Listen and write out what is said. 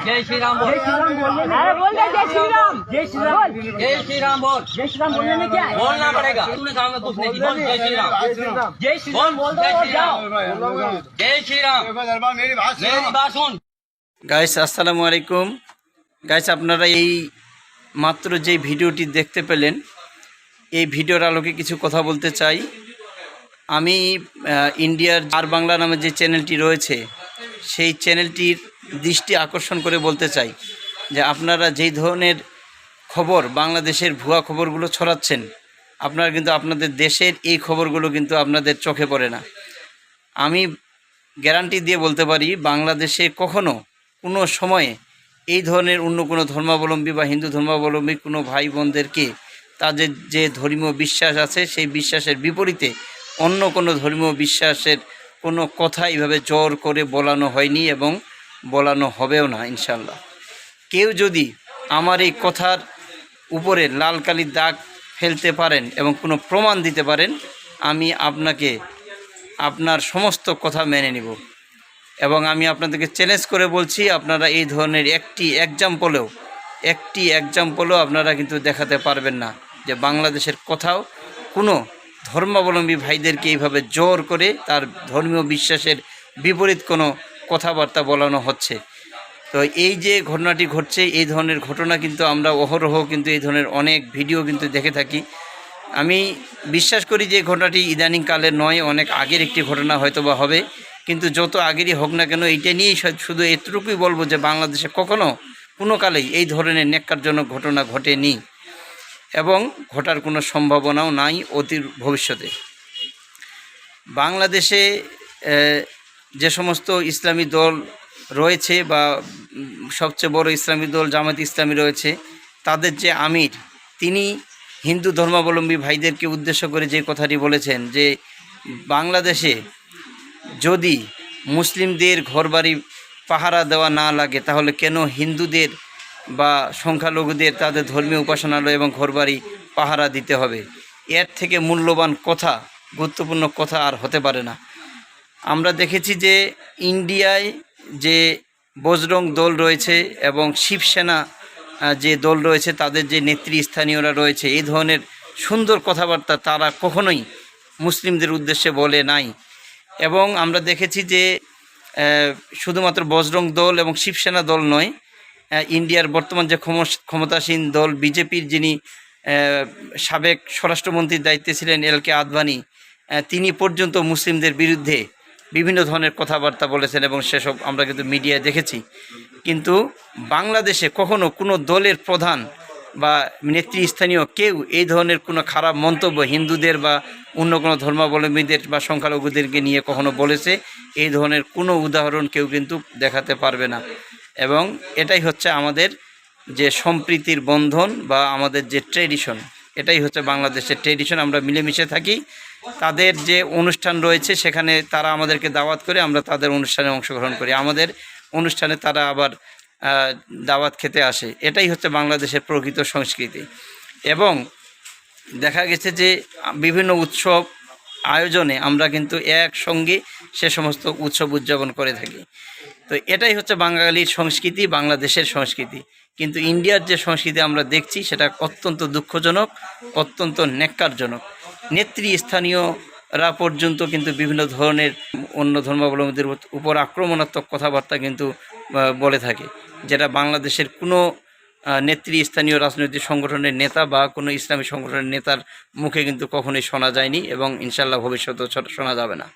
जय श्री राम बोल अरे बोल दे जय श्री राम जय श्री राम जय श्री राम बोल जय श्री राम बोलने में क्या है बोलना पड़ेगा तूने सामने कुछ नहीं की बोल जय श्री राम जय श्री राम बोल दो जय और श्री जाओ राम जय श्री राम मेरी बात मेरी बात सुन গাইস আসসালামু আলাইকুম গাইস আপনারা এই মাত্র যে ভিডিওটি দেখতে পেলেন এই ভিডিওর আলোকে কিছু কথা বলতে চাই আমি আহ, ইন্ডিয়ার আর বাংলা নামে যে চ্যানেলটি রয়েছে সেই চ্যানেলটির দৃষ্টি আকর্ষণ করে বলতে চাই যে আপনারা যেই ধরনের খবর বাংলাদেশের ভুয়া খবরগুলো ছড়াচ্ছেন, আপনারা কিন্তু আপনাদের দেশের এই খবরগুলো কিন্তু আপনাদের চোখে পড়ে না। আমি গ্যারান্টি দিয়ে বলতে পারি, বাংলাদেশে কখনো কোনো সময়ে এই ধরনের অন্য কোনো ধর্মাবলম্বী বা হিন্দু ধর্মাবলম্বী কোনো ভাই বোনদেরকে তাদের যে ধর্মীয় বিশ্বাস আছে, সেই বিশ্বাসের বিপরীতে অন্য কোনো ধর্মীয় বিশ্বাসের কোনো কথা এইভাবে জোর করে বলানো হয়নি এবং বলানো হবেও না ইনশাল্লাহ কেউ যদি আমার এই কথার উপরে লাল কালির দাগ ফেলতে পারেন এবং কোনো প্রমাণ দিতে পারেন, আমি আপনাকে আপনার সমস্ত কথা মেনে নিব। এবং আমি আপনাদেরকে চ্যালেঞ্জ করে বলছি, আপনারা এই ধরনের একটি এক্সাম্পলেও একটি এক্সাম্পলও আপনারা কিন্তু দেখাতে পারবেন না যে বাংলাদেশের কোথাও কোনো ধর্মাবলম্বী ভাইদেরকে এইভাবে জোর করে তার ধর্মীয় বিশ্বাসের বিপরীত কোনো কথাবার্তা বলানো হচ্ছে। তো এই যে ঘটনাটি ঘটছে, এই ধরনের ঘটনা কিন্তু আমরা অহরহ কিন্তু এই ধরনের অনেক ভিডিও কিন্তু দেখে থাকি। আমি বিশ্বাস করি যে ঘটনাটি ইদানিং কালের নয়, অনেক আগের একটি ঘটনা হয়তো বা হবে। কিন্তু যত আগেরই হোক না কেন, এইটা নিয়েই শুধু এতটুকুই বলব যে বাংলাদেশে কখনো কোনো কালেই এই ধরনের নেককারজনক ঘটনা ঘটেনি এবং ঘটার কোনো সম্ভাবনাও নাই অতির ভবিষ্যতে। বাংলাদেশে যে সমস্ত ইসলামী দল রয়েছে বা সবচেয়ে বড় ইসলামী দল জামাত ইসলামী রয়েছে, তাদের যে আমির, তিনি হিন্দু ধর্মাবলম্বী ভাইদেরকে উদ্দেশ্য করে যে কথাটি বলেছেন যে, বাংলাদেশে যদি মুসলিমদের ঘরবাড়ি পাহারা দেওয়া না লাগে, তাহলে কেন হিন্দুদের বা সংখ্যালঘুদের তাদের ধর্মীয় উপাসনালয় এবং ঘরবাড়ি পাহারা দিতে হবে? এর থেকে মূল্যবান কথা, গুরুত্বপূর্ণ কথা আর হতে পারে না। আমরা দেখেছি যে ইন্ডিয়ায় যে বজরং দল রয়েছে এবং শিবসেনা যে দল রয়েছে, তাদের যে নেতৃস্থানীয়রা রয়েছে, এই ধরনের সুন্দর কথাবার্তা তারা কখনোই মুসলিমদের উদ্দেশ্যে বলে নাই। এবং আমরা দেখেছি যে শুধুমাত্র বজরং দল এবং শিবসেনা দল নয় ইন্ডিয়ার বর্তমান যে ক্ষমতাসীন দল বিজেপির যিনি সাবেক স্বরাষ্ট্রমন্ত্রীর দায়িত্বে ছিলেন এল কে আদবানি তিনি পর্যন্ত মুসলিমদের বিরুদ্ধে বিভিন্ন ধরনের কথাবার্তা বলেছেন এবং সেসব আমরা কিন্তু মিডিয়ায় দেখেছি। কিন্তু বাংলাদেশে কখনো কোনো দলের প্রধান বা নেতৃস্থানীয় কেউ এই ধরনের কোনো খারাপ মন্তব্য হিন্দুদের বা অন্য কোনো ধর্মাবলম্বীদের বা সংখ্যালঘুদেরকে নিয়ে কখনো বলেছে, এই ধরনের কোনো উদাহরণ কেউ কিন্তু দেখাতে পারবে না। এবং এটাই হচ্ছে আমাদের যে সম্প্রীতির বন্ধন বা আমাদের যে ট্রেডিশন, এটাই হচ্ছে বাংলাদেশের ট্রেডিশন। আমরা মিলেমিশে থাকি। তাদের যে অনুষ্ঠান রয়েছে, সেখানে তারা আমাদেরকে দাওয়াত করে আমরা তাদের অনুষ্ঠানে অংশগ্রহণ করি। আমাদের অনুষ্ঠানে তারা আবার দাওয়াত খেতে আসে। এটাই হচ্ছে বাংলাদেশের প্রকৃত সংস্কৃতি। এবং দেখা গেছে যে, বিভিন্ন উৎসব আয়োজনে আমরা কিন্তু একসঙ্গে সে সমস্ত উৎসব উদযাপন করে থাকি। তো এটাই হচ্ছে বাঙালির সংস্কৃতি, বাংলাদেশের সংস্কৃতি। কিন্তু ইন্ডিয়ার যে সংস্কৃতি আমরা দেখছি, সেটা অত্যন্ত দুঃখজনক, অত্যন্ত ন্যাক্কারজনক। নেতৃস্থানীয়রা পর্যন্ত কিন্তু বিভিন্ন ধরনের অন্য ধর্মাবলম্বীদের উপর আক্রমণাত্মক কথাবার্তা কিন্তু বলে থাকে। যেটা বাংলাদেশের কোনো নেত্রী স্থানীয় রাজনৈতিক সংগঠনের নেতা বা কোনো ইসলামী সংগঠনের নেতার মুখে কিন্তু কখনোই শোনা যায়নি এবং ইনশাল্লাহ ভবিষ্যতেও শোনা যাবে না।